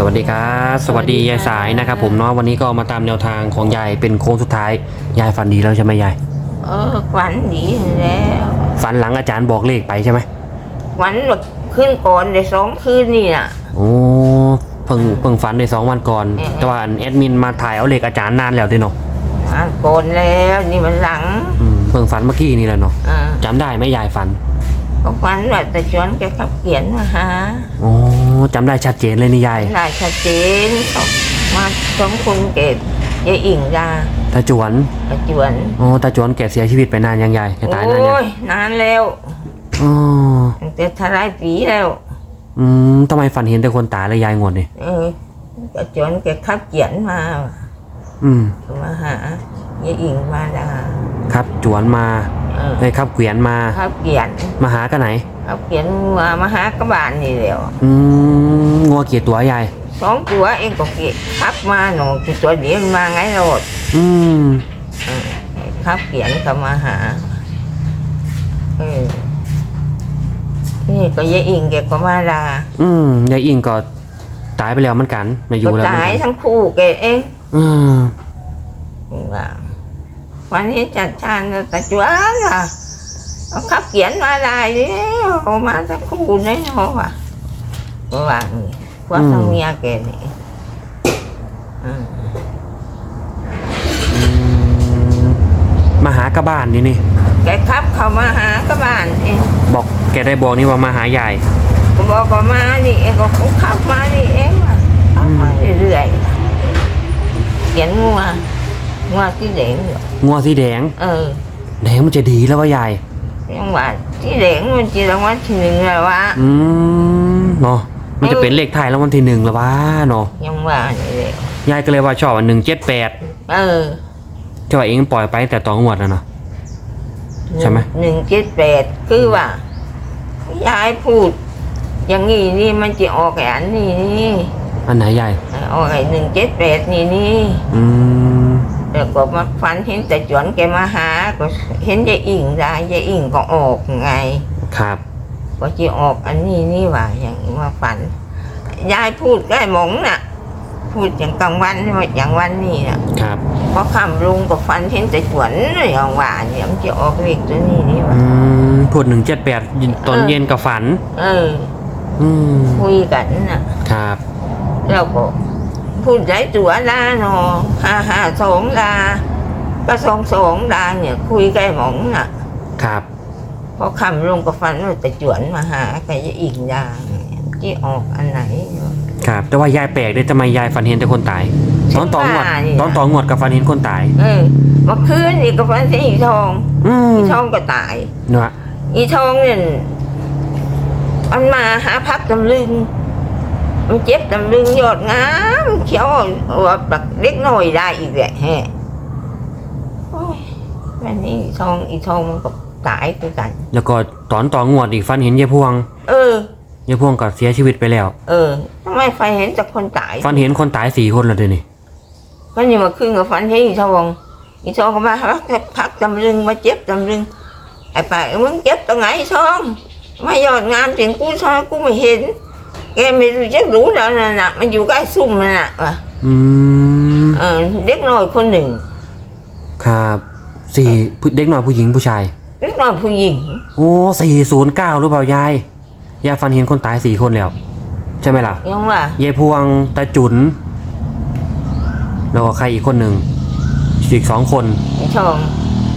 สวัสดีครับสวัสดียายสายนะครับผมเนาะวันนี้ก็มาตามแนวทางของยายเป็นโค้งสุดท้ายยายฝันดีแล้วใช่ไหมยายเออฝันดีแล้วฝันหลังอาจารย์บอกเลขไปใช่ไหมฝันแบบขึ้นก่อนได้สองคืนนี่น่ะ โอ้เพิ่งเพิ่งฝันในสองวันก่อนอืมแต่ว่าแอดมินมาถ่ายเอาเลขอาจารย์นานแล้วด้วยเนาะอ่านก่อนแล้วนี่มันหลังอืมเพิ่งฝันเมื่อกี้นี่แหละเนาะอ่าจำได้ไหมยายฝันก็ฝันว่าแต่ชวนแกขับเขียนมาหาโอ้ จำได้ชัดเจนเลยนี่ยายได้ชัดเจนเขามาสองคนเกตยายอิ่งดาตาจวนประจวนโอ้ตาจวนแกเสียชีวิตไปนานยังยายแกตายนานยังโอ้ยนานแล้วอ๋อตั้งแต่ทลายปีแล้ว อืมทำไมฝันเห็นแต่คนตายเลยยายงวดนี่เออประจวนแกขับเขียนมาอืมมาหายายอิ่งมาดาครับจวนมา เออได้ครับเกวียนมาขับเขียนมาหากันไหนขับเขียนมามาหากระบาลนี่แหล้วอืมงัวเกียตัวยายสองตัวเองก็เก็บขับมาหนูที่ตัวเดียวมันมาไงโรดอืมเออขับเขียนก็มาหาเออนี่ก็ยายอิงแกก็มาลาอืมยายอิงก็ตายไปแล้วเหมือนกันไม่อก็ยู่แล้วเหมือนตายกันทั้งคู่แกเองอืมว่า วันนี้จัดชานแต่จวนว่ะเอาขับเขียนมาลายแล้วเอามาทั้งคู่นี่เนาะว่ะก็ว่าอย่างนี้ว่าทางเมียแกนี่อืมอืมมาหากระบ้านนี่นี่แกขับเข้ามาหากระบาลเองบอกแกได้บอกนี่ว่ามาหายายก็บอกว่ามานี่เองก็คงขับมานี่เองว่ะขับมาเรื่อยๆเขียนงัว งัวที่แดงอยู่งัวสีแดง เออแดงมันจะดีแล้วว่ายาย ยังว่าที่แดงมันจีรางวัลที่หนึ่งแล้ววะ อืมเนาะมันจะเป็นเลขไทายแล้ววันที่หนึ่งแล้ววะเนาะยังว่านี่เลยยายก็เลยว่าชอบอันหนึ่งเจ็ดแปดเออที่ว่าเองปล่อยไปตั้งแต่ตอนงวดนะเนาะ ใช่ไหม หนึ่งเจ็ดแปดคือว่ายายพูด อย่างนี้นี่มันจะออกไอ้อันนี้นี่อันไหนยาย ออกไอ้หนึ่งเจ็ดแปดนี่นี่ อืม แล้วก็มาฝันเห็นแต่จวนแกมาหา ก็เห็นยายอิ่งได้ยายอิ่งก็ออกไง ครับ ก็จะออกอันนี้นี่ว่าอย่างนี้มาฝัน ยายพูดใกล้หมงน่ะ พูดอย่างกลางวันไม่อย่างวันนี้น่ะ ครับ พอคำลุงก็ฝันเห็นแต่จวนอย่างว่าเนี่ยมันจะออกเลขตัวนี้นี่ว่าอืมพูดหนึ่งเจ็ดแปดตอนเย็นกับฝัน เออ อืมคุยกันน่ะ ครับ แล้วก็ พูดใจตัวลาเนาะห้าห้าสองลาก็สองสองลาเนี่ย คุยใกล้หมองน่ะ ครับ พอคำลงก็ฟันว่าแต่จวนมาหาแกจะอีกอย่างที่ออกอันไหน ครับ แต่ว่ายายแปลกเลยทำไมยายฝันเห็นแต่คนตาย ตอนต่องวดบ้านี่นะตอนต่องวดกับฝันเห็นคนตาย เออเมื่อคืนนี่ก็ฟันที่อีทองอืมอีทองก็ตาย เนาะอีทองเนี่ยมันมาหาพักตำลึง มันเจ็บตำลึงยอดงามเขียวว่าแบบเล็กน้อยได้อีกแหละแฮะโอ้ยวันนี้อีทองอีทองมันก็ตายคือกัน แล้วก็ตอนต่องวดอีกฝันเห็นยายพวงเออยายพวงก็เสียชีวิตไปแล้ว เออทำไมไฟเห็นแต่คนตายฝันเห็นคนตายสี่คนแล้วเดี๋ยวนี้มันยังมาขึ้นกับฟันที่อีทองอีทองก็มาพักพักตำลึงมาเจ็บตำลึงไอ้ป่ามึงเจ็บตรงไหนอีทองไม่ยอดงามถึงกูซอยกูไม่เห็น แกไม่รู้จะรู้แล้วนะน่ะมันอยู่ใกล้ซุ่มนั่นน่ะว่ะอืมเออเด็กน้อยคนหนึ่งครับสี่ผู้เด็กหน่อยผู้หญิงผู้ชายเด็กน้อยผู้หญิงโอ้สี่ศูนย์เก้าหรือเปล่ายายยายฝันเห็นคนตายสี่คนแล้ว ใช่ไหมล่ะยังว่ายายพวงตาจุนแล้วก็ใครอีกคนหนึ่งอีกสองคนอีทอง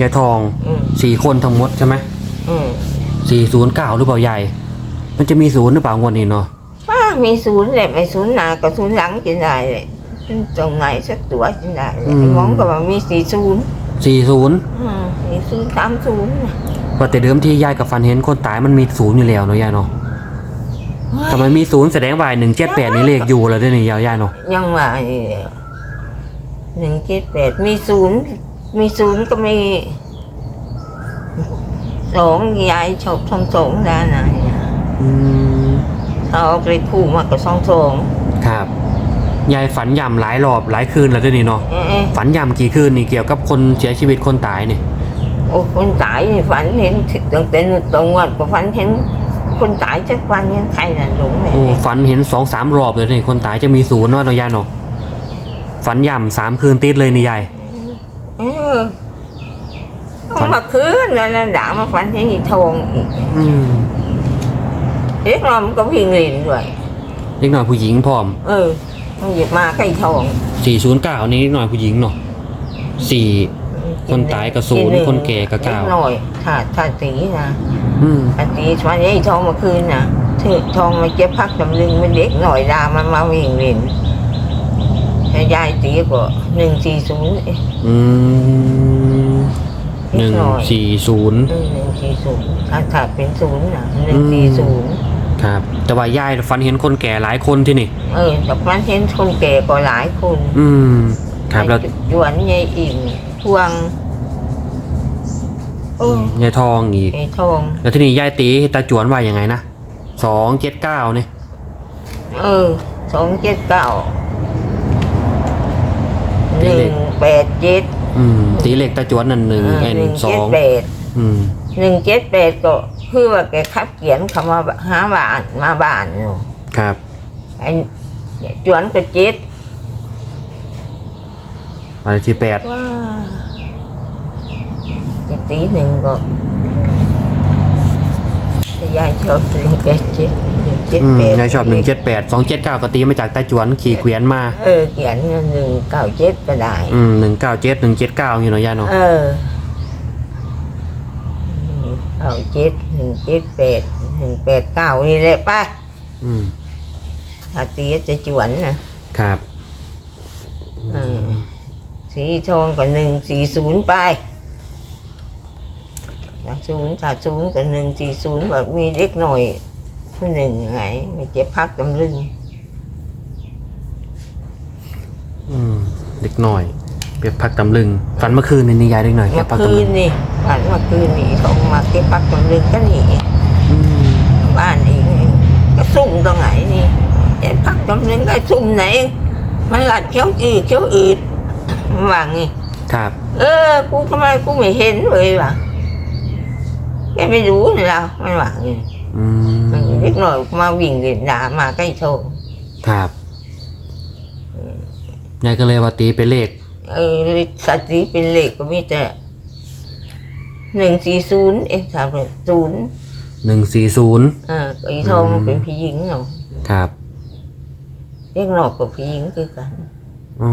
ยายทองอืมสี่คนทั้งหมดใช่ไหมอืมสี่ศูนย์เก้าหรือเปล่ายายมันจะมีศูนย์หรือเปล่างวดนี้เนาะป้า มีศูนย์แหละไม่ศูนย์หน้ากับศูนย์หลังจะได้เลยตรงไหนสักตัวจะได้เลยไอ้หมองก็ว่ามีสี่ศูนย์สี่ศูนย์อืมสี่ศูนย์สามศูนย์ว่าแต่เดิมที่ยายกับฟันเห็นคนตายมันมีศูนย์อยู่แล้วเนาะยายเนาะทำไมมีศูนย์แสดงว่าหนึ่งเจ็ดแปดนี่เลขอยู่แล้วด้วยนี่ยายายเนาะยังว่านี่แหละหนึ่งเจ็ดแปดมีศูนย์มีศูนย์ก็มีสองยายชอบสองสองด้านไหน อืม เอาไปคู่มากับสองสองครับ ยายฝันย่ำหลายรอบหลายคืนแล้วด้วยนี่เนาะเอ๊ะฝันย่ำกี่คืนนี่เกี่ยวกับคนเสียชีวิตคนตายนี่โอ้คนตายนี่ฝันเห็นตั้งแต่ตรงวัดก็ฝันเห็น คนตายจักวันยังใครน่ะหลงเลยโอ้ฝันเห็นสองสามรอบเลยนี่คนตายจะมีศูนย์เนาะเนาะยายเนาะฝันย่ำสามคืนติดเลยนี่ยาย เออเอามาคืนแล้วนั่นด่ามาฝันเห็นอีทองอีกอืม เด็กเรามันก็วิ่งเล่นด้วยเล็กหน่อยผู้หญิงพร้อม เออมันหยิบมาใกล้ทองสี่ศูนย์เก้านี้เล็กหน่อยผู้หญิงเนาะสี่คนตายก็ศูนย์กิหงคนแก่ก็เก้าด็หน่อยถ้าถ้าตีนะอืมถ้าตีฝันเห็นอีทองเมาคืนนะถือทองมาเก็บพักตำลึงมันเด็กหน่อยดามันมาวิ่งเล่นถ้ายายตีก็หนึ่งสี่ศูนย์เอ๊ะอืมหนึ่งสี่ศูนย์เออหนึ่งสี่ศูนย์ถ้าถ้าเป็นศูนย์นะหนึ่งสี่ศูนย์ ครับ แต่ว่ายายฝันเห็นคนแก่หลายคนที่นี่ เออแต่มันเห็นคนแก่ก็หลายคนอืม ครับแล้วยวนยายอิ่มทวงโอ้ยายทองอีกไอ้ทอง แล้วที่นี่ยายตีตาจวนว่ายังไงนะสองเจ็ดเก้าเนี่ยเออสองเจ็ดเก้าหนึ่งแปดเจ็ดอืมตีเหล็กตาจวนนั่นหนึ่งเออไอ้หนึ่งสอเจ็ดงแปดอืมหนึ่งเจ็ดแปดก็ คือว่าแกขับเขียนคำว่าหาบ้านมาบ้านอยู่ครับ ไอ้จวนก็เจ็ดอันที่แปดว้าจะตีหนึ่งก็แต่ยายชอบหนึ่งแปดเจ็ดหนึ่งเจ็ดอืมแปดยายชอบหนึ่งเจ็ดแปดสองเจ็ดเก้าก็ตีมาจากตาจวนขี่เกวียนมา เออเขียนหนึ่งเก้าเจ็ดก็ได้ อืมหนึ่งเก้าเจ็ดหนึ่งเจ็ดเก้าอยู่เนาะยายเนาะ เออเก้าเจ็ดหนึ่งเจ็ดแปดหนึ่งแปดเก้านี่แหละไป้าอืมถ้าตีจะจวนนะครับเออสีทองก็หนึ่งสี่ศูนย์ไปถ้าศูนย์ถ้าศูนย์ก็หนึ่งสี่ศูนย์แบบมีเล็กหน่อยผู้หนึ่งไงไม่เจ็บพักตำลึงอืมเด็กหน่อย เปียกพักตำลึง ฝันเมื่อคืนนี่นี่ยายเด็กหน่อยเมื่เปียอกพักคืตำลึนงนี่ผ่านเมื่อคืนนี่เขามาเก็บพักตำลึงก็หนีอืมบ้านเองก็ซุ่มตรงไหนนี่เจ็บพักตำลึงก็ซุ่มไหน มันหลัดเขียวอืดเขียวอืดมันว่างี้ ครับเออ กูทำไมกูไม่เห็นเลยว่ะแกไม่รู้นี่เรามันว่างี้อืมมันเล็กหน่อยมาวิ่งเล่นด่ามาใกล้โทงครับยายก็เลยว่าตีเป็นเลข เออสัตว์สีเป็นเหล็กก็มีแต่หนึ่งสี่ศูนย์เอ็กสามศูนย์หนึ่งสี่ศูนย์เออไอ้ทองมันเป็นผู้หญิงเนาะครับเล็กหน่อยกับผู้หญิงคือกันอ๋อ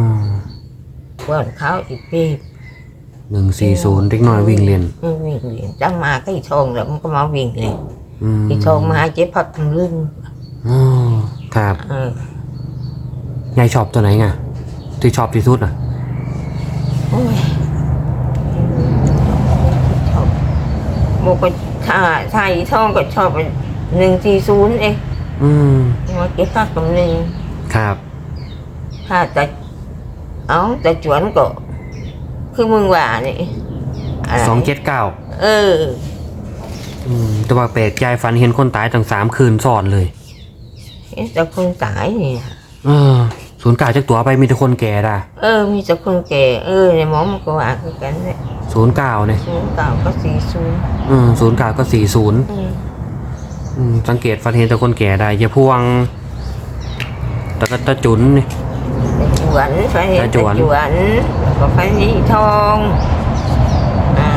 ว่านเขาอีกปีหนึ่งสี่ศูนย์เด็กน้อยวิ่งเรียนมันวิ่งเล่นจังมาใกล้ทองแล้วมันก็มาวิ่งเล่นอืมไอ้ทองมาเจ็บพักทำลึงอ๋อครับเออยายชอบตัวไหนไงที่ชอบที่สุดอะ โอ้ยชอบโมก็ถ้าถ้าไอ้ทองก็ชอบหนึ่งสี่ศูนย์เองอืมมาเก็บพักทำลึงครับถ้าแต่เอาแต่จวนก็ คือมึงว่านี่ะไรสองเจ็ดเก้าเออ อืมแต่ว่าแปลกยายฝันเห็นคนตายตั้งสามคืนซ้อนเลยเอ๊ะแต่คนตายเนี่ยเออ ศูนย์กลางจากตัวไปมีแต่คนแก่ด่ะเออ มีแต่คนแก่ เออในหมอมันก็ว่าคือกันเนี่ยศูนย์เก้าเนี่ยศูนย์เก่าก็สี่ศูนย์อืมศูนย์กลางก็สี่ศูนย์อืมอืมสังเกตฝันเห็นแต่คนแก่ได้อย่าพวงตะกะตะจุนนี่ แต่จวนไฟเห็นแต่แต่จจววนนแล้วก็ไฟนี้ทองอ่า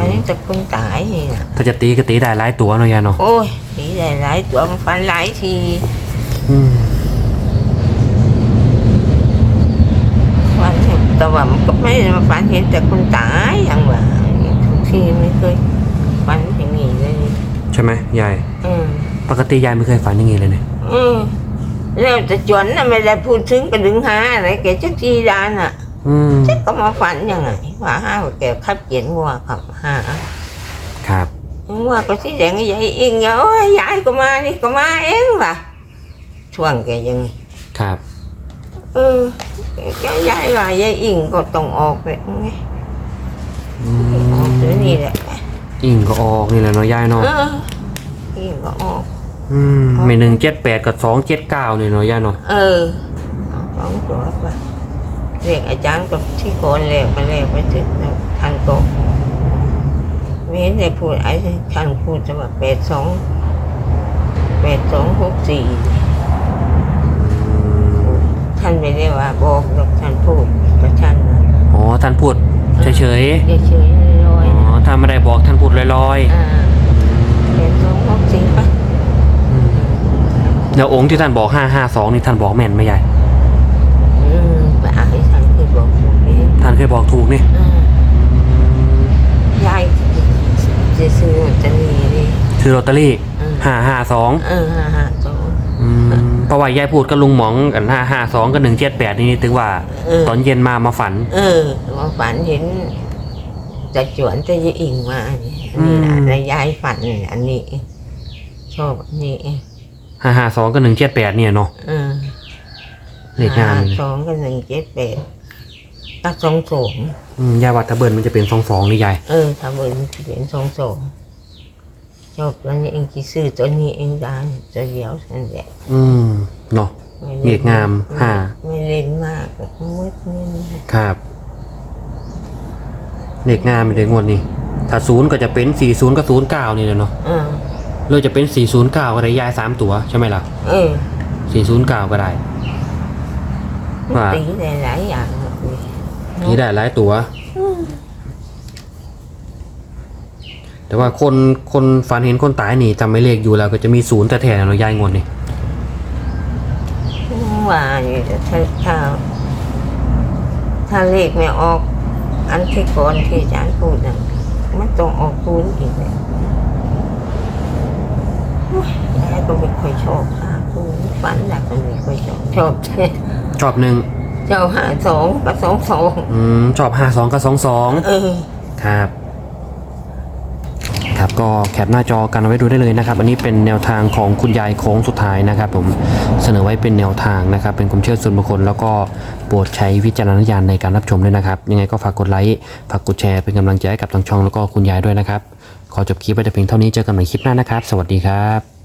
อันนี้แต่คนตายนี่นะถ้าจะตีก็ตีได้หลายตัวเนาะยายเนาะโอ้ยสีหลายๆตัวมันฟันหลายทีอืมฟันแต่ว่ามันก็ไม่ได้มาฟันเห็นแต่คนตายอย่างว่าทุกทีไม่เคยฟันอย่างนี้เลยใช่ไหมยายอืมปกติยายไม่เคยฝันอย่างงี้เลยเนี่ยอืมแล้วแต่จวนน่ะไม่ได้พูดถึงกระดึงหาอะไรแกจักทีดานอะ อืมจักก็มาฝันยังไงว่าห้าว่าแกขับเกียนงัวขับหาครับงัวก็สีแดงใหญ่เองโอ้ยยายก็มานี่ก็มาเองว่ะช่วงแกยังครับ เออแกยายว่ายายอิงก็ต้องออกเลยไงอืออกมเดี๋ยวนี้แหละอิงก็ออกนี่แหละเนาะยายเนาะเอออิงก็ออก อืมไม่หนึ่งเจ็ดแปดกับสองเจ็ดเก้าเนี่ยเนาะยายเนาะเออเอาสองตัวไป เรียกอาจารย์กับที่โกนแลกมาแลกไปถึงทันโตไม่เห็นได้พูดไอ้ท่านพูดจะว่าแปดสองแปดสองหกสี่ท่านไม่ได้ว่าบอกหรอกท่านพูดกับท่านนะอ๋อท่านพูดเฉยเฉยๆลอๆยอ๋อๆนะท่านไม่ได้บอกท่านพูดลอยอ่าแปดสองหกสี่ปะๆอืมแล้วองค์ที่ท่านบอกห้าห้าสองนี่ท่านบอกแม่นไหมยาย อืมไปอ่านให้ท่านคือบอกถูกเองท่านเคยบอกถูกนี่อ่ายายจะซื้อลอตเตอรี่ดิคือลอตเตอรี่อืมห้าห้าสองเออห้าห้าสองเพราะว่ายายพูดกับลุงหมองกันห้าห้าสองกับหนึ่งเจ็ดแปดนี่ถึงว่าเออตอนเย็นมามาฝัน เออมาฝันเห็นจะจวนจะยอิงมาเนี่ยอันนี่นะอืมแล้วยายฝันอันนี้ชอบอันนี้ห้าห้าสองกับหนึ่งเจ็ดแปดเนี่ยเนาะ เออเลขงามห้เลยสองกับหนึ่งเจ็ดแปดก็สองสองอืมยายวัดตะเบินมันจะเป็นสองสองนี่ยายเออทำเองเป็นสองสองชอบตัวนี้เองที่ซื้อตัวนี้เองได้ตัวเดียวนั่นแหละอืมเนาะไม่เลขงามห้าไม่เล่นมากมืดนี่นะครับเลขงามเลยงวดนี้ ถ้าศูนย์ก็จะเป็นสี่ศูนย์กับศูนย์เก้านี่แหละเนาะอ่าเราจะเป็นสี่ศูนย์เก้าก็ได้ยายสามตัวใช่ไหมล่ะเออสี่ศูนย์เก้าก็ได้ ว่าตีได้หลายอย่างเลยนี่ได้หลายตัว แต่ว่าคนคนฝันเห็นคนตายนี่จำไม่เลขอยู่แล้ว ก็จะมีศูนย์แต่แถๆเนาะยายงวดนี่ว่าอยู่แต่ถ้าถ้าถ้าเลขไม่ออก อันที่ก่อนที่อาจารย์พูดนะมันต้องออกคูณอีกเลยโอ้ยยายก็ไม่ค่อยชอบหาคูณฝันหลักก็ไม่ค่อยชอบชอบแค่ ชอบหนึ่งเจ้าหาสองกับสองสองอืมชอบห้าสองกับสองสองเออครับ ครับก็แคปหน้าจอกันเอาไว้ดูได้เลยนะครับ อันนี้เป็นแนวทางของคุณยายโค้งสุดท้ายนะครับ ผมเสนอไว้เป็นแนวทางนะครับ เป็นความเชื่อส่วนบุคคลแล้วก็โปรดใช้วิจารณญาณในการรับชมด้วยนะครับ ยังไงก็ฝากกดไลค์ฝากกดแชร์เป็นกำลังใจให้กับทางช่องแล้วก็คุณยายด้วยนะครับ ขอจบคลิปไว้แต่เพียงเท่านี้เจอกันใหม่คลิปหน้านะครับ สวัสดีครับ